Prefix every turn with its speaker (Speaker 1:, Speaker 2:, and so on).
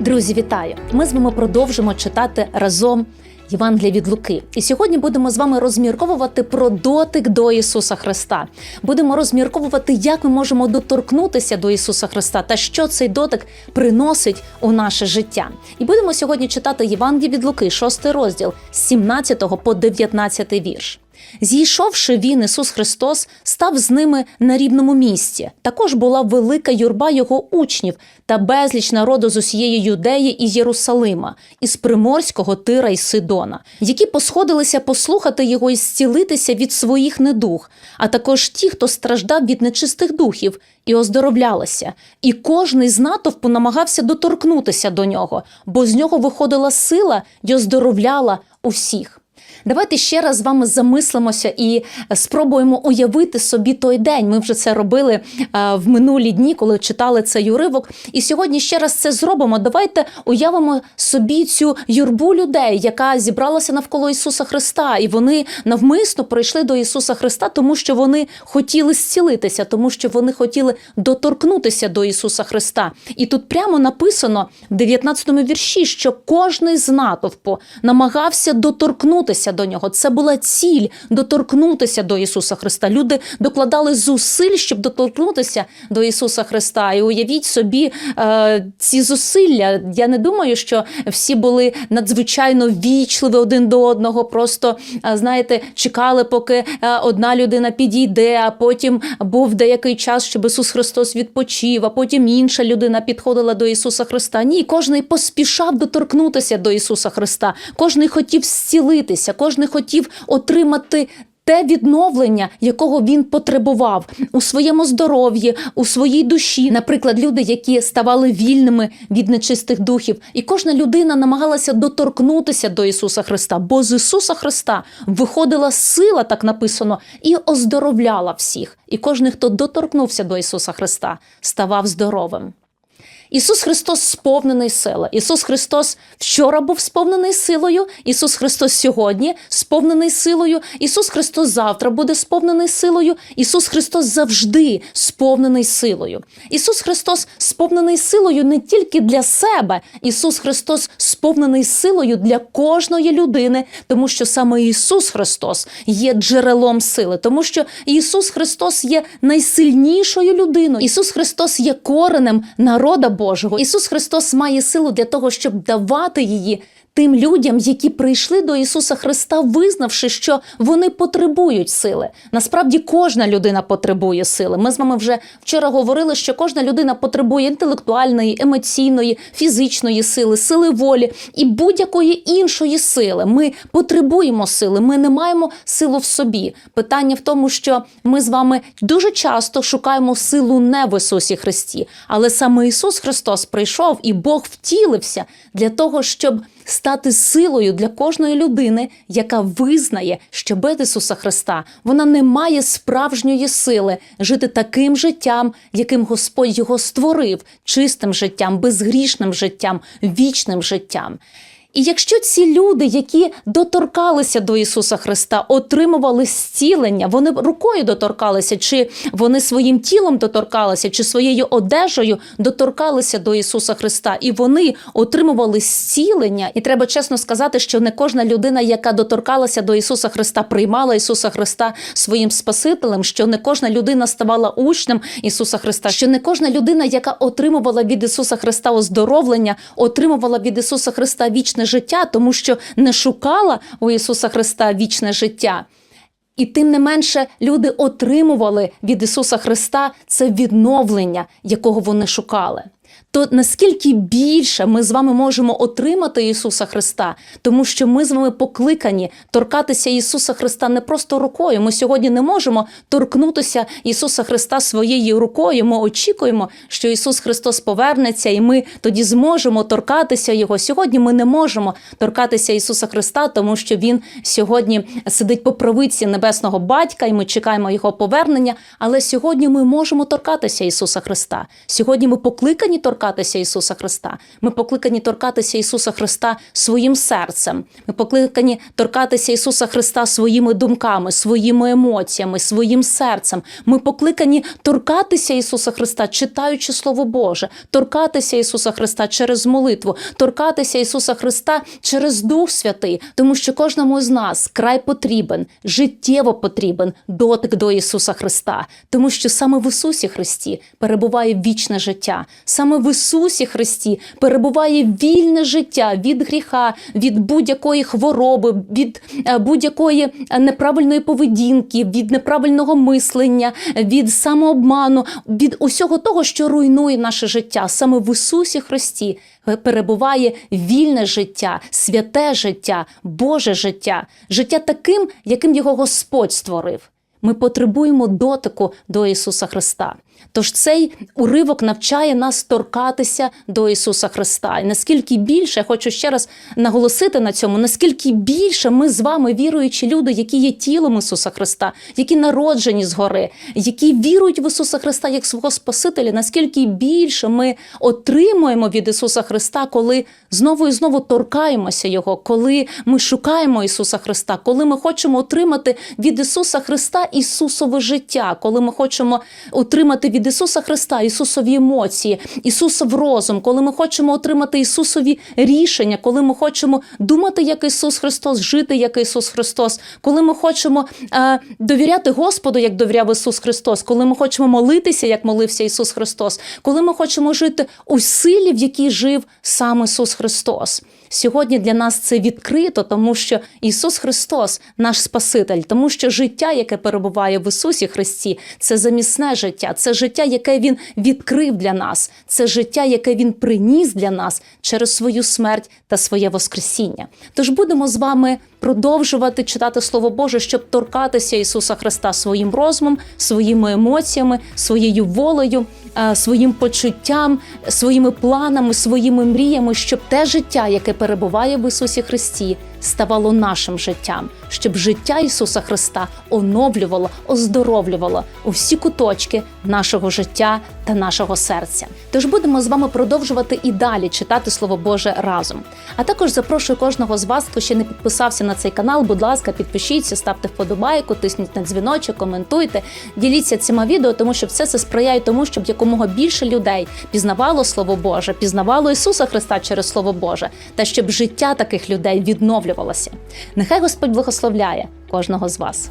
Speaker 1: Друзі, вітаю! Ми з вами продовжимо читати разом Євангелія від Луки. І сьогодні будемо з вами розмірковувати про дотик до Ісуса Христа. Будемо розмірковувати, як ми можемо доторкнутися до Ісуса Христа та що цей дотик приносить у наше життя. І будемо сьогодні читати Євангелія від Луки, 6 розділ з 17 по 19 вірш. Зійшовши він, Ісус Христос, став з ними на рівному місці. Також була велика юрба його учнів та безліч народу з усієї Юдеї і Єрусалима, із Приморського Тира і Сидона, які посходилися послухати його і зцілитися від своїх недуг, а також ті, хто страждав від нечистих духів, і оздоровлялися. І кожний з натовпу намагався доторкнутися до нього, бо з нього виходила сила й оздоровляла усіх. Давайте ще раз з вами замислимося і спробуємо уявити собі той день. Ми вже це робили е, в минулі дні, коли читали цей уривок. І сьогодні ще раз це зробимо. Давайте уявимо собі цю юрбу людей, яка зібралася навколо Ісуса Христа, і вони навмисно прийшли до Ісуса Христа, тому що вони хотіли зцілитися, тому що вони хотіли доторкнутися до Ісуса Христа. І тут прямо написано в 19 вірші, що кожний з натовпу намагався доторкнутися до нього. Це була ціль доторкнутися до Ісуса Христа. Люди докладали зусиль, щоб доторкнутися до Ісуса Христа. І уявіть собі е, ці зусилля. Я не думаю, що всі були надзвичайно вічливі один до одного. Просто е, знаєте, чекали, поки е, одна людина підійде, а потім був деякий час, щоб Ісус Христос відпочив, а потім інша людина підходила до Ісуса Христа. Ні, кожний поспішав доторкнутися до Ісуса Христа. Кожний хотів зцілитися, кожний хотів отримати. Те відновлення, якого він потребував у своєму здоров'ї, у своїй душі, наприклад, люди, які ставали вільними від нечистих духів, і кожна людина намагалася доторкнутися до Ісуса Христа, бо з Ісуса Христа виходила сила, так написано, і оздоровляла всіх. І кожен, хто доторкнувся до Ісуса Христа, ставав здоровим. Ісус Христос сповнений сили. Ісус Христос вчора був сповнений силою. Ісус Христос сьогодні сповнений силою. Ісус Христос завтра буде сповнений силою. Ісус Христос завжди сповнений силою. Ісус Христос сповнений силою не тільки для себе. Ісус Христос сповнений силою для кожної людини, тому що саме Ісус Христос є джерелом сили, тому що Ісус Христос є найсильнішою людиною. Ісус Христос є коренем народа Божого. Ісус Христос має силу для того, щоб давати її тим людям, які прийшли до Ісуса Христа, визнавши, що вони потребують сили. Насправді кожна людина потребує сили. Ми з вами вже вчора говорили, що кожна людина потребує інтелектуальної, емоційної, фізичної сили, сили волі і будь-якої іншої сили. Ми потребуємо сили. Ми не маємо силу в собі. Питання в тому, що ми з вами дуже часто шукаємо силу не в Ісусі Христі, але саме Ісус Христос прийшов і Бог втілився для того, щоб стати силою для кожної людини, яка визнає, що без Ісуса Христа вона не має справжньої сили жити таким життям, яким Господь його створив, чистим життям, безгрішним життям, вічним життям. І якщо ці люди, які доторкалися до Ісуса Христа, отримували зцілення, вони рукою доторкалися, чи вони своїм тілом доторкалися, чи своєю одежею доторкалися до Ісуса Христа, і вони отримували зцілення. І треба чесно сказати, що не кожна людина, яка доторкалася до Ісуса Христа, приймала Ісуса Христа своїм Спасителем, що не кожна людина ставала учнем Ісуса Христа, що не кожна людина, яка отримувала від Ісуса Христа оздоровлення, отримувала від Ісуса Христа вічне життя, тому що не шукала у Ісуса Христа вічне життя. І тим не менше люди отримували від Ісуса Христа це відновлення, якого вони шукали. То наскільки більше ми з вами можемо отримати Ісуса Христа, тому що ми з вами покликані торкатися Ісуса Христа не просто рукою. Ми сьогодні не можемо торкнутися Ісуса Христа своєю рукою. Ми очікуємо, що Ісус Христос повернеться, і ми тоді зможемо торкатися Його. Сьогодні ми не можемо торкатися Ісуса Христа, тому що Він сьогодні сидить по правиці небесного батька, і ми чекаємо Його повернення. Але сьогодні ми можемо торкатися Ісуса Христа. Сьогодні ми покликані торкатися Ісуса Христа. Ми покликані торкатися Ісуса Христа своїм серцем. Ми покликані торкатися Ісуса Христа своїми думками, своїми емоціями, своїм серцем. Ми покликані торкатися Ісуса Христа, читаючи Слово Боже, торкатися Ісуса Христа через молитву, торкатися Ісуса Христа через Дух Святий, тому що кожному з нас край потрібен, життєво потрібен дотик до Ісуса Христа, тому що саме в Ісусі Христі перебуває вічне життя, саме в Ісусі Христі перебуває вільне життя від гріха, від будь-якої хвороби, від е, будь-якої неправильної поведінки, від неправильного мислення, від самообману, від усього того, що руйнує наше життя. Саме в Ісусі Христі перебуває вільне життя, святе життя, Боже життя, життя таким, яким його Господь створив. Ми потребуємо дотику до Ісуса Христа. Тож цей уривок навчає нас торкатися до Ісуса Христа. І наскільки більше, я хочу ще раз наголосити на цьому, наскільки більше ми з вами, віруючі люди, які є тілом Ісуса Христа, які народжені згори, які вірують в Ісуса Христа як свого Спасителя, наскільки більше ми отримуємо від Ісуса Христа, коли знову і знову торкаємося Його, коли ми шукаємо Ісуса Христа, коли ми хочемо отримати від Ісуса Христа Ісусове життя, коли ми хочемо отримати від Ісуса Христа Ісусові емоції, Ісусов розум, коли ми хочемо отримати Ісусові рішення, коли ми хочемо думати як Ісус Христос, жити як Ісус Христос, коли ми хочемо е, довіряти Господу, як довіряв Ісус Христос, коли ми хочемо молитися, як молився Ісус Христос, коли ми хочемо жити у силі, в якій жив сам Ісус Христос. Сьогодні для нас це відкрито, тому що Ісус Христос наш Спаситель, тому що життя, яке перебуває в Ісусі Христі, це замісне життя, це життя, яке Він відкрив для нас, це життя, яке Він приніс для нас через свою смерть та своє Воскресіння. Тож будемо з вами продовжувати читати Слово Боже, щоб торкатися Ісуса Христа своїм розумом, своїми емоціями, своєю волею, своїм почуттям, своїми планами, своїми мріями, щоб те життя, яке перебуває в Ісусі Христі, ставало нашим життям, щоб життя Ісуса Христа оновлювало, оздоровлювало усі куточки нашого життя та нашого серця. Тож будемо з вами продовжувати і далі читати Слово Боже разом. А також запрошую кожного з вас, хто ще не підписався на цей канал. Будь ласка, підпишіться, ставте вподобайку, тисніть на дзвіночок, коментуйте, діліться цими відео, тому що все це сприяє тому, щоб якомога більше людей пізнавало Слово Боже, пізнавало Ісуса Христа через Слово Боже, та щоб життя таких людей відновлювалося. Нехай Господь благословляє кожного з вас.